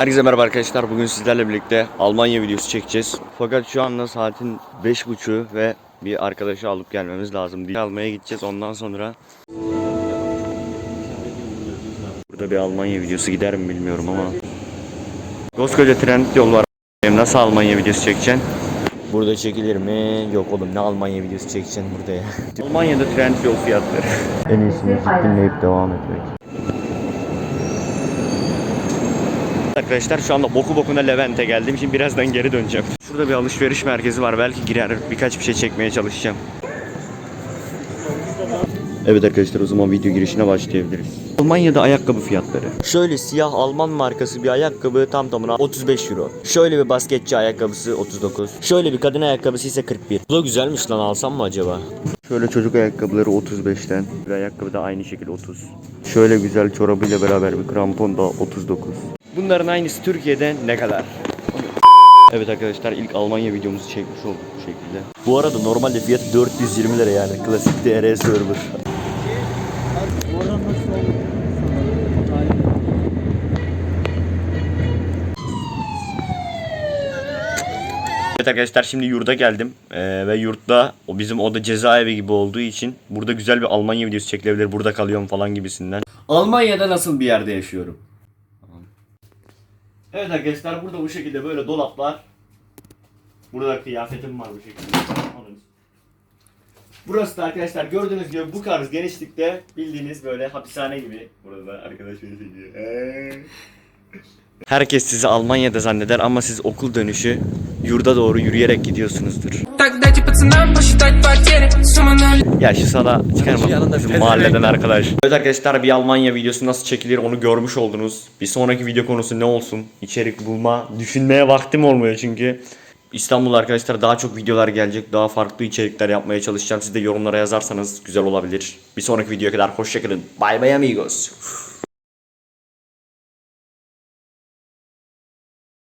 Herkese merhaba arkadaşlar. Bugün sizlerle birlikte Almanya videosu çekeceğiz. Fakat şu anda saatin 5.30'u ve bir arkadaşı alıp gelmemiz lazım. diye Almaya gideceğiz ondan sonra. Burada bir Almanya videosu gider mi bilmiyorum ama. Koskoca trend yol var. Nasıl Almanya videosu çekeceksin? Burada çekilir mi? Yok oğlum ne Almanya videosu çekeceksin burada ya. Almanya'da trend yol fiyatları. En iyisi müzik dinleyip devam etmek. Arkadaşlar şu anda boku bokuna Levent'e geldim. Şimdi birazdan geri döneceğim. Şurada bir alışveriş merkezi var. Belki girer birkaç bir şey çekmeye çalışacağım. Evet arkadaşlar o zaman video girişine başlayabiliriz. Almanya'da ayakkabı fiyatları. Şöyle siyah Alman markası bir ayakkabı tam tamına 35 euro. Şöyle bir basketçi ayakkabısı 39. Şöyle bir kadın ayakkabısı ise 41. Bu da güzelmiş lan alsam mı acaba? Şöyle çocuk ayakkabıları 35'ten. Bir ayakkabı da aynı şekilde 30. Şöyle güzel çorabıyla beraber bir krampon da 39. Bunların aynısı Türkiye'de ne kadar? Evet arkadaşlar ilk Almanya videomuzu çekmiş olduk bu şekilde. Bu arada normalde fiyatı 420 lira yani. Klasik DR server. Evet arkadaşlar şimdi yurda geldim Ee, ve yurtta o bizim oda cezaevi gibi olduğu için burada güzel bir Almanya videosu çekilebilir burada kalıyorum falan gibisinden. Almanya'da nasıl bir yerde yaşıyorum? Evet arkadaşlar burada bu şekilde böyle dolaplar. Burada kıyafetim var bu şekilde. Burası da arkadaşlar gördüğünüz gibi bu tarz genişlikte bildiğiniz böyle hapishane gibi. Burada arkadaş beni çekiyor. Herkes sizi Almanya'da zanneder ama siz okul dönüşü yurda doğru yürüyerek gidiyorsunuzdur. Ya şu sala çıkarma bizim mahalleden arkadaş. Evet arkadaşlar bir Almanya videosu nasıl çekilir onu görmüş oldunuz. Bir sonraki video konusu ne olsun? İçerik bulma, düşünmeye vaktim olmuyor çünkü. İstanbul arkadaşlar daha çok videolar gelecek. Daha farklı içerikler yapmaya çalışacağım. Siz de yorumlara yazarsanız güzel olabilir. Bir sonraki videoya kadar hoşçakalın. Bay bay amigos.